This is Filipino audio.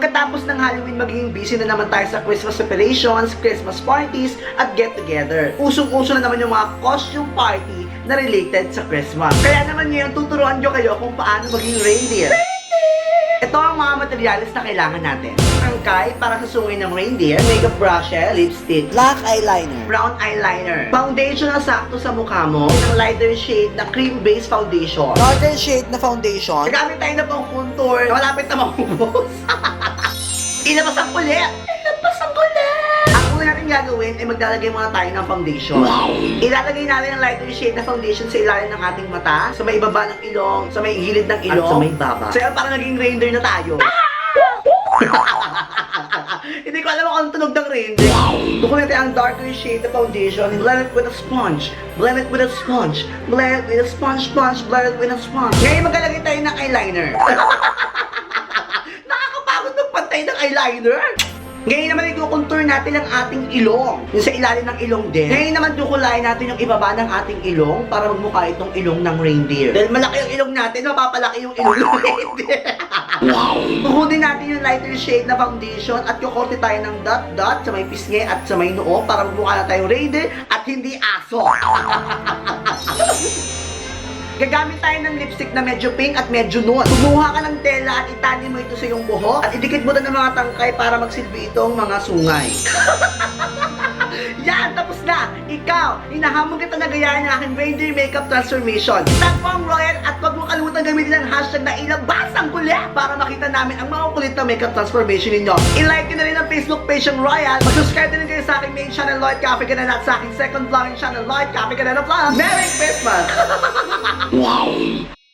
Pagkatapos ng Halloween, magiging busy na naman tayo sa Christmas preparations, Christmas parties, at get-together. Usong-uso na naman yung mga costume party na related sa Christmas. Kaya naman ngayon, tuturuan nyo kayo kung paano maging reindeer. Ito ang mga materyales na kailangan natin. Angkay para sa sungay ng reindeer, makeup brushes, lipstick, Black eyeliner. brown eyeliner, foundation na sakto sa mukha mo, ng lighter shade na cream-based foundation. Darker shade na foundation. Nagamit tayo na pang contour malapit na maubos. Ilabas ang kulit! Ilabas ang kulit! Ang una natin gagawin ay maglalagay muna tayo ng foundation. Ilalagay natin ang lighter shade na foundation sa ilalim ng ating mata, sa may baba ng ilong, sa may gilid ng ilong, At sa may baba. So yan, parang naging reindeer na tayo. Hindi ko alam kung anong tunog ng reindeer. Dukunin natin ang darker shade na foundation and blend it with a sponge. Blend it with a sponge. Blend it with a sponge, sponge, blend it with a sponge. Ngayon maglalagay tayo ng eyeliner. Eyeliner. Ngayon naman i-contour natin ang ating ilong. Yung sa ilalim ng ilong din. Ngayon naman kukulayin natin yung ibaba ng ating ilong para magmukha itong ilong ng reindeer. Dahil malaki yung ilong natin, mapapalaki yung ilong ng reindeer. Kukunin natin yung lighter shade na foundation at kukorte tayo ng dot-dot sa may pisngi at sa may noo para magmukha na tayong reindeer at hindi aso. Gagamit tayo ng lipstick na medyo pink at medyo nude. Kumuha ka ng tela at itali mo ito sa iyong buhok at idikit mo na ng mga tangkay para magsilbi itong mga sungay. Yan, tapos na! Ikaw, inahamon kita na gayahin ng aking reindeer makeup transformation. Tag mo ang Royal at huwag mo kalimutan gamitin ang hashtag na ilabas kulit para makita namin ang mga kulit na makeup transformation ninyo. I-like na rin ang Facebook page ng Royal. Mag-subscribe na rin kayo sa aking main channel Lloyd Cafe Ganana at sa aking second vlogging channel Lloyd Cafe Ganana Vlog. Merry Christmas! Wow.